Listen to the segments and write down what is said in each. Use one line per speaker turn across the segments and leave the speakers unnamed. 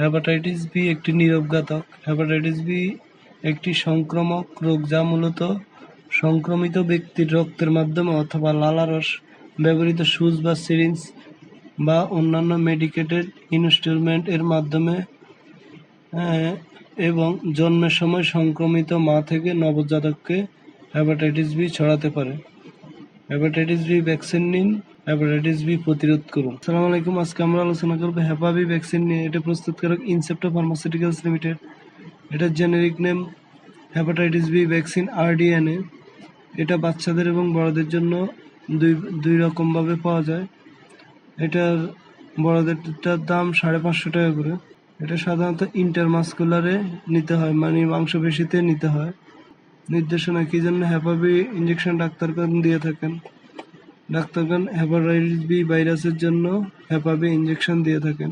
Hepatitis B একটি নীরবঘাতক hepatitis B একটি সংক্রামক রোগ যা মূলত সংক্রমিত ব্যক্তির রক্তের মাধ্যমে অথবা লালারস ব্যবহৃত সুচ বা সিরিঞ্জ বা অন্যান্য মেডিকেটেড ইনস্ট্রুমেন্ট এর মাধ্যমে এবং জন্মের সময় সংক্রমিত মা থেকে নবজাতককে হেপাটাইটিস বি ছড়াতে পারে। হেপাটাইটিস বি ভ্যাকসিন নিন হেপাটাইটিস বি প্রতিরোধ করুন। আসসালামু আলাইকুম, আজকে আমরা আলোচনা করব হেপা বি ভ্যাকসিন নিয়ে। এটা প্রস্তুতকারক ইনসেপ্টো ফার্মাসিউটিক্যালস লিমিটেড এটার generic name hepatitis B vaccine rDNA এটা বাচ্চাদের এবং বড়দের জন্য দুই দুই রকমভাবে পাওয়া যায়। এটার বড়দেরটার দাম সাড়ে পাঁচশো টাকা করে। এটা সাধারণত ইন্টারমাস্কুলারে নিতে হয় মানে মাংসপেশিতে নিতে হয়। নির্দেশনা কি জন্য হ্যাপাবি ইঞ্জেকশন ডাক্তারগণ দিয়ে থাকেন? ডাক্তারগণ হ্যাপাটাইটিস বি ভাইরাসের জন্য হ্যাপাবি ইঞ্জেকশন দিয়ে থাকেন।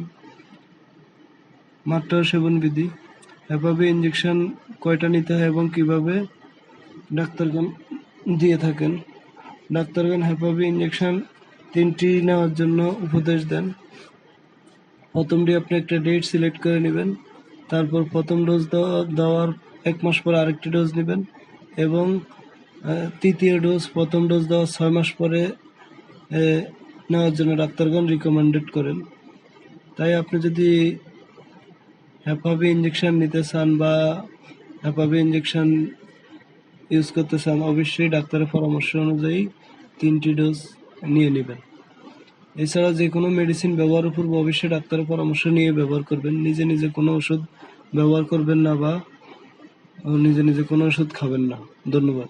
মাত্রা সেবন বিধি। হ্যাপাবি ইঞ্জেকশন কয়টা নিতে হয় এবং কীভাবে ডাক্তারগণ দিয়ে থাকেন? ডাক্তারগণ হ্যাপাবি ইঞ্জেকশন তিনটি নেওয়ার জন্য উপদেশ দেন। প্রথমটি আপনি একটা ডেট সিলেক্ট করে নেবেন। তারপর প্রথম ডোজ দেওয়ার এক মাস পর আরেকটি ডোজ নেবেন। এবং তৃতীয় ডোজ, প্রথম ডোজ দেওয়ার ছয় মাস পরে নেওয়ার জন্য ডাক্তারগণ রিকমেন্ডেড করেন। তাই আপনি যদি হ্যাপাবি ইঞ্জেকশন নিতে চান বা হ্যাপাবি ইঞ্জেকশন ইউজ করতে চান, অবশ্যই ডাক্তারের পরামর্শ অনুযায়ী তিনটি ডোজ নিয়ে নেবেন। এছাড়া যে কোনো মেডিসিন ব্যবহারের পূর্বে অবশ্যই ডাক্তারের পরামর্শ নিয়ে ব্যবহার করবেন। নিজে নিজে কোনো ওষুধ ব্যবহার করবেন না বা নিজে নিজে কোনো ওষুধ খাবেন না। ধন্যবাদ।